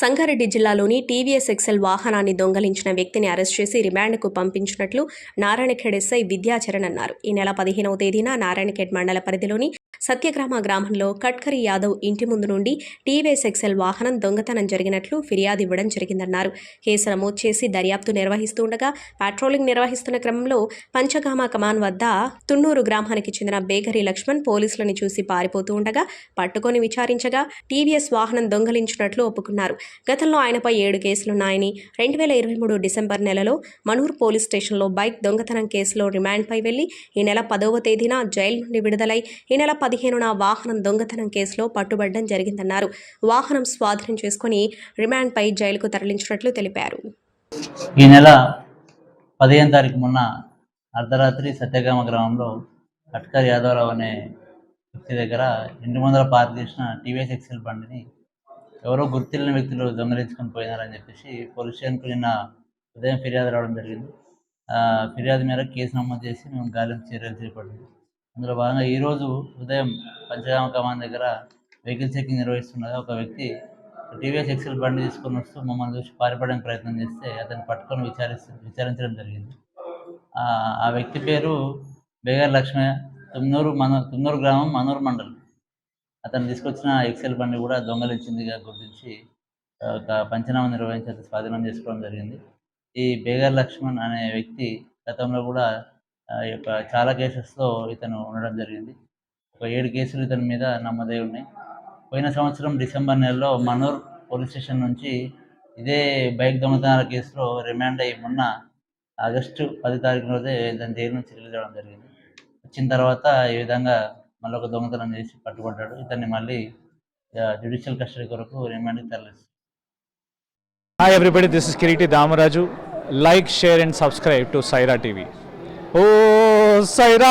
సంగారెడ్డి జిల్లాలోని TVS XL వాహనాన్ని దొంగలించిన వ్యక్తిని అరెస్ట్ చేసి రిమాండ్కు పంపించినట్లు నారాయణఖేడ్ ఎస్ఐ విద్యాచరణ్ అన్నారు. ఈ నెల పదిహేనవ తేదీన నారాయణఖేడ్ మండల పరిధిలోని సత్యగ్రామ గ్రామంలో కట్కరి యాదవ్ ఇంటి ముందు నుండి టీవీఎస్ ఎక్సెల్ వాహనం దొంగతనం జరిగినట్లు ఫిర్యాదు ఇవ్వడం జరిగిందన్నారు. కేసు నమోదు చేసి దర్యాప్తు నిర్వహిస్తుండగా పాట్రోలింగ్ నిర్వహిస్తున్న క్రమంలో పంచగామ కమాన్ వద్ద తున్నూరు గ్రామానికి చెందిన బేకరీ లక్ష్మణ్ పోలీసులను చూసి పారిపోతూ ఉండగా పట్టుకొని విచారించగా టీవీఎస్ వాహనం దొంగలించినట్లు ఒప్పుకున్నారు. గతంలో ఆయనపై ఏడు కేసులున్నాయని రెండు వేల ఇరవై మూడు డిసెంబర్ నెలలో మనూర్ పోలీస్ స్టేషన్లో బైక్ దొంగతనం కేసులో రిమాండ్పై వెళ్ళి ఈ నెల పదవ తేదీన జైలు నుండి విడుదలై ఈ నెల పదిహేనున వాహనం దొంగతనం కేసులో పట్టుబడడం జరిగిందన్నారు. వాహనం స్వాధీనం చేసుకుని రిమాండ్పై జైలుకు తరలించినట్లు తెలిపారు. ఈ నెల పదిహేను తారీఖు మొన్న అర్ధరాత్రి సత్యగామ గ్రామంలో అట్కర్ యాదవరావు అనే వ్యక్తి దగ్గర ఇంటి ముందర పార్క్ చేసిన టీవీఎస్ ఎక్సెల్ బండిని ఎవరో గుర్తిల్లిన వ్యక్తులు దొంగలించుకొని పోయినారని చెప్పేసి పోలీస్ స్టేషన్కు నిన్న ఉదయం ఫిర్యాదు రావడం జరిగింది. ఆ, ఫిర్యాదు మేరకు కేసు నమోదు చేసి మేము గాలింపు చర్యలు చేపట్టింది అందులో భాగంగా ఈరోజు ఉదయం పంచగామ కమాన్ దగ్గర వెహికల్ చెకింగ్ నిర్వహిస్తుండగా ఒక వ్యక్తి టీవీఎస్ ఎక్సెల్ బండి తీసుకొని వస్తూ మమ్మల్ని చూసి పారిపోవడానికి ప్రయత్నం చేస్తే అతన్ని పట్టుకొని విచారిస్తూ విచారించడం జరిగింది. ఆ ఆ వ్యక్తి పేరు బేగర్ లక్ష్మయ్య తుమ్నూరు మన తుమ్నూరు గ్రామం మనూరు మండలం. అతను తీసుకొచ్చిన ఎక్సెల్ బండి కూడా దొంగలించిందిగా గుర్తించి ఒక పంచనామా నిర్వహించి అతను స్వాధీనం చేసుకోవడం జరిగింది. ఈ బేగర్ లక్ష్మణ్ అనే వ్యక్తి గతంలో కూడా యొక్క చాలా కేసెస్లో ఇతను ఉండడం జరిగింది. ఒక ఏడు కేసులు ఇతని మీద నమ్మదై ఉన్నాయి పోయిన సంవత్సరం డిసెంబర్ నెలలో మనూర్ పోలీస్ స్టేషన్ నుంచి ఇదే బైక్ దొంగతనాల కేసులో రిమాండ్ అయ్యి మొన్న ఆగస్టు పది తారీఖు రోజే దాని జైలు నుంచి రిలీజ్ అవ్వడం జరిగింది. వచ్చిన తర్వాత ఈ విధంగా మళ్ళీ ఒక దొంగతనం చేసి పట్టుబడ్డాడు. ఇతన్ని మళ్ళీ జ్యుడిషియల్ కస్టడీ కొరకు రిమాండ్కి తరలిస్తారు hi everybody this is Kiriti Damaraju like share and subscribe to Saira TV oh Sye Raa